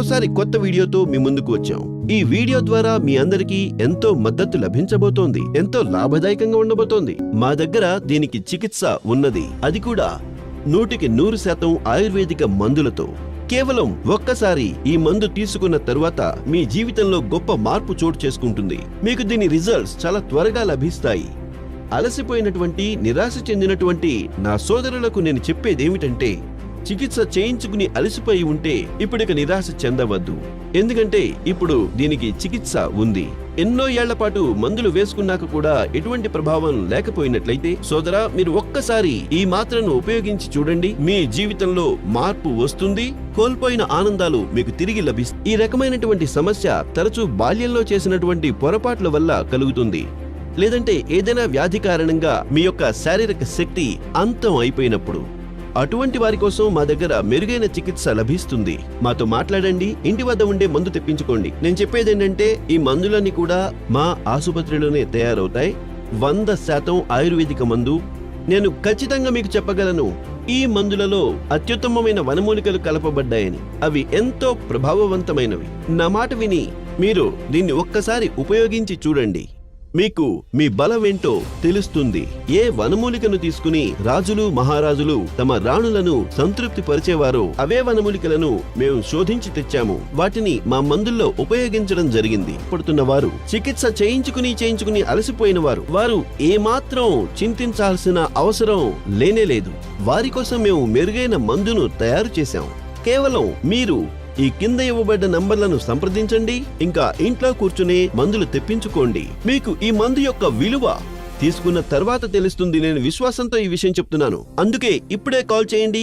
మరోసారి కొత్త వీడియోతో మీ ముందుకు వచ్చాం. ఈ వీడియో ద్వారా మీ అందరికీ ఎంతో మద్దతు లభించబోతోంది. ఎంతో లాభదాయకంగా ఉండబోతోంది. మా దగ్గర దీనికి చికిత్స ఉన్నది. అది కూడా నూటికి నూరు శాతం ఆయుర్వేదిక మందులతో. కేవలం ఒక్కసారి ఈ మందు తీసుకున్న తరువాత మీ జీవితంలో గొప్ప మార్పు చోటు చేసుకుంటుంది. మీకు దీని రిజల్ట్స్ చాలా త్వరగా లభిస్తాయి. అలసిపోయినటువంటి నిరాశ చెందినటువంటి నా సోదరులకు నేను చెప్పేదేమిటంటే చికిత్స చేయించుకుని అలసిపోయి ఉంటే ఇప్పుడిక నిరాశ చెందవద్దు. ఎందుకంటే ఇప్పుడు దీనికి చికిత్స ఉంది. ఎన్నో ఏళ్ళ పాటు మందులు వేసుకున్నాక కూడా ఎటువంటి ప్రభావం లేకపోయినట్లయితే సోదరా మీరు ఒక్కసారి ఈ మాత్రను ఉపయోగించి చూడండి. మీ జీవితంలో మార్పు వస్తుంది. కోల్పోయిన ఆనందాలు మీకు తిరిగి లభిస్తాయి ఈ రకమైనటువంటి సమస్య తరచూ బాల్యంలో చేసినటువంటి పొరపాట్ల వల్ల కలుగుతుంది. లేదంటే ఏదైనా వ్యాధి కారణంగా మీ యొక్క శారీరక శక్తి అంతం అయిపోయినప్పుడు. అటువంటి వారి కోసం మా దగ్గర మెరుగైన చికిత్స లభిస్తుంది. మాతో మాట్లాడండి ఇంటి వద్ద ఉండే మందు తెప్పించుకోండి. నేను చెప్పేది ఏంటంటే ఈ మందులన్నీ కూడా మా ఆసుపత్రిలోనే తయారవుతాయి. వంద శాతం ఆయుర్వేదిక మందు. నేను ఖచ్చితంగా మీకు చెప్పగలను ఈ మందులలో అత్యుత్తమమైన వనమూలికలు కలపబడ్డాయని. అవి ఎంతో ప్రభావవంతమైనవి. నా మాట విని మీరు దీన్ని ఒక్కసారి ఉపయోగించి చూడండి. మీకు మీ బలమేంటో తెలుస్తుంది. ఏ వనమూలికను తీసుకుని రాజులు మహారాజులు తమ రాణులను సంతృప్తి పరిచేవారో అవే వనమూలికలను మేము శోధించి తెచ్చాము. వాటిని మా మందుల్లో ఉపయోగించడం జరిగింది. పడుతున్న వారు చికిత్స చేయించుకుని చేయించుకుని అలసిపోయిన వారు. వారు ఏమాత్రం చింతించాల్సిన అవసరం లేనే లేదు. వారి కోసం మేము మెరుగైన మందును తయారు చేశాం. కేవలం మీరు ఈ కింద ఇవ్వబడ్డ నంబర్లను సంప్రదించండి. ఇంకా ఇంట్లో కూర్చునే మందులు తెప్పించుకోండి. మీకు ఈ మందు యొక్క విలువ తీసుకున్న తర్వాత తెలుస్తుంది. నేను విశ్వాసంతో ఈ విషయం చెప్తున్నాను. అందుకే ఇప్పుడే కాల్ చేయండి.